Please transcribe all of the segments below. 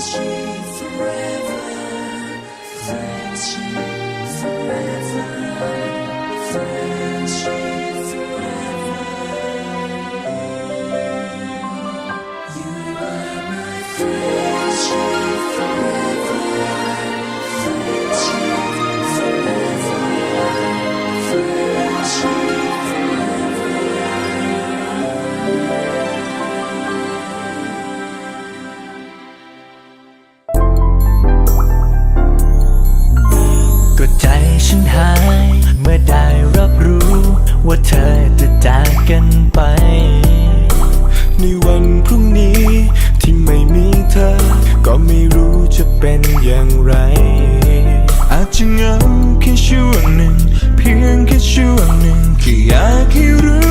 friendship forever, friendship forever. ป็นอย่างไร อาจจะเงาแค่ช่วงหนึ่ง เพียงแค่ช่วงหนึ่งแค่อยากให้รู้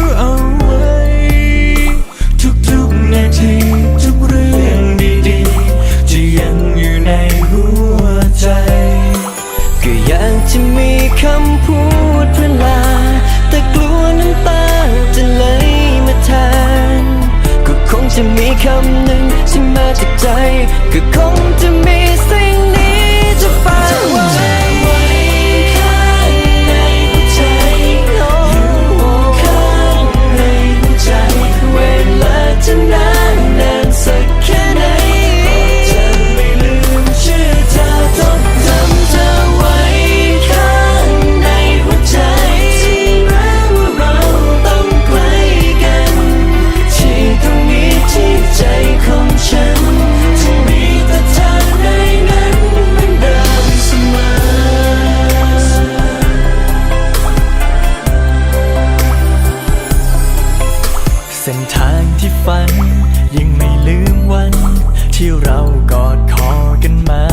ที่เรากอดคอกันมา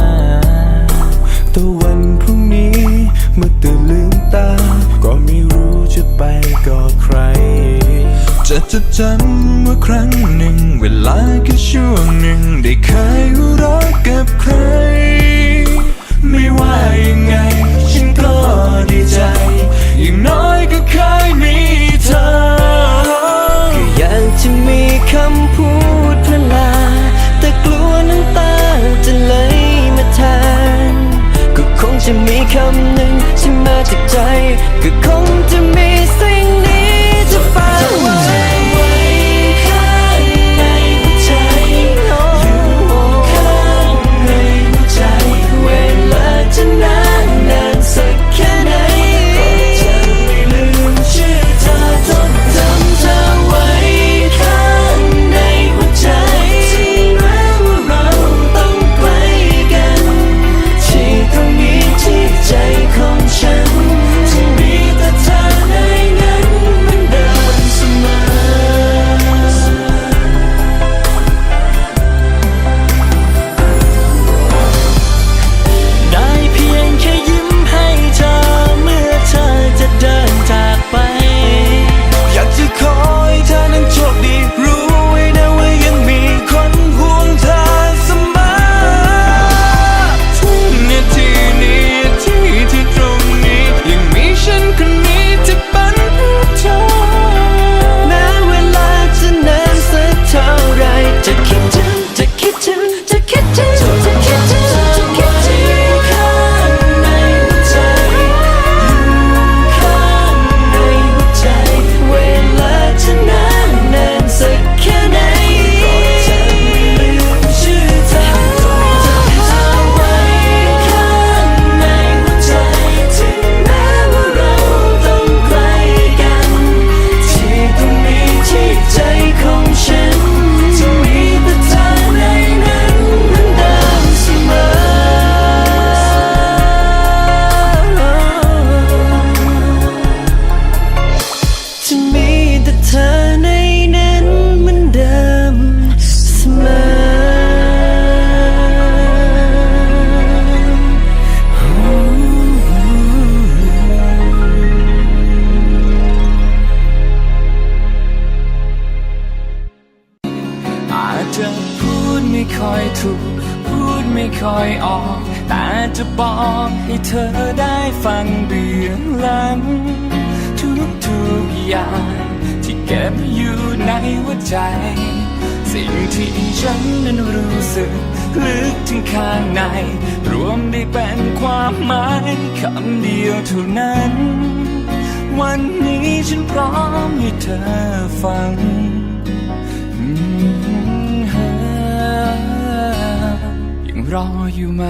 แต่วันพรุ่งนี้เมื่อตื่นลืมตา ก็ไม่รู้จะไปกอดใคร จะจะจำว่าครั้งหนึ่ง เวลาแค่ช่วงหนึ่ง ได้เคยรักกับใคร ไม่ว่ายังไง ฉันก็ดีใจ อย่างน้อยก็เคยมีเธอก็อยากจะมีคำ จะพูดไม่ค่อยถูก พูดไม่ค่อยออก แต่จะบอกให้เธอได้ฟังเบื้องหลัง ทุกทุกอย่างที่เก็บอยู่ในหัวใจ สิ่งที่ฉันนั้นรู้สึกลึกถึงข้างใน รวมได้เป็นความหมายคำเดียวเท่านั้น วันนี้ฉันพร้อมให้เธอฟัง รออยู่ไหม